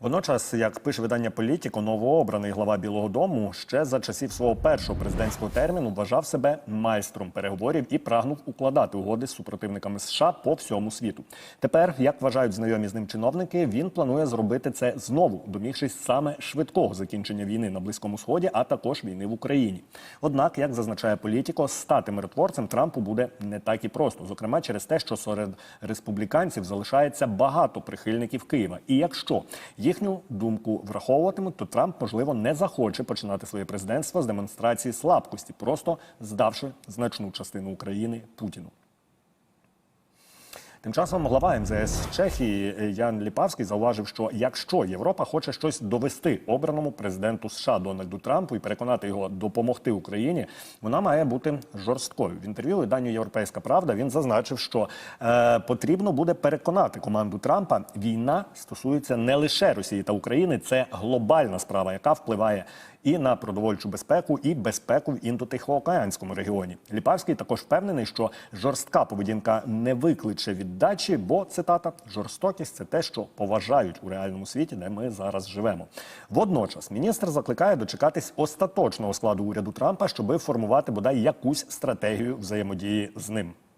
Водночас, як пише видання Політіко, новообраний глава Білого Дому ще за часів свого першого президентського терміну вважав себе майстром переговорів і прагнув укладати угоди з супротивниками США по всьому світу. Тепер, як вважають знайомі з ним чиновники, він планує зробити це знову, домігшись саме швидкого закінчення війни на близькому сході, а також війни в Україні. Однак, як зазначає Політіко, стати миротворцем Трампу буде не так і просто, зокрема через те, що серед республіканців залишається багато прихильників Києва. І якщо їхню думку враховуватимуть, то Трамп, можливо, не захоче починати своє президентство з демонстрації слабкості, просто здавши значну частину України Путіну. Тим часом глава МЗС Чехії Ян Ліпавський зауважив, що якщо Європа хоче щось довести обраному президенту США Дональду Трампу і переконати його допомогти Україні, вона має бути жорсткою. В інтерв'ю виданню Європейська Правда він зазначив, що е, потрібно буде переконати команду Трампа. Війна стосується не лише Росії та України, це глобальна справа, яка впливає і на продовольчу безпеку, і безпеку в індотихоокеанському регіоні. Ліпавський також впевнений, що жорстка поведінка не викличе віддачі, бо цитата жорстокість це те, що поважають у реальному світі, де ми зараз живемо. Водночас міністр закликає дочекатись остаточного складу уряду Трампа, щоби формувати бодай якусь стратегію взаємодії з ним.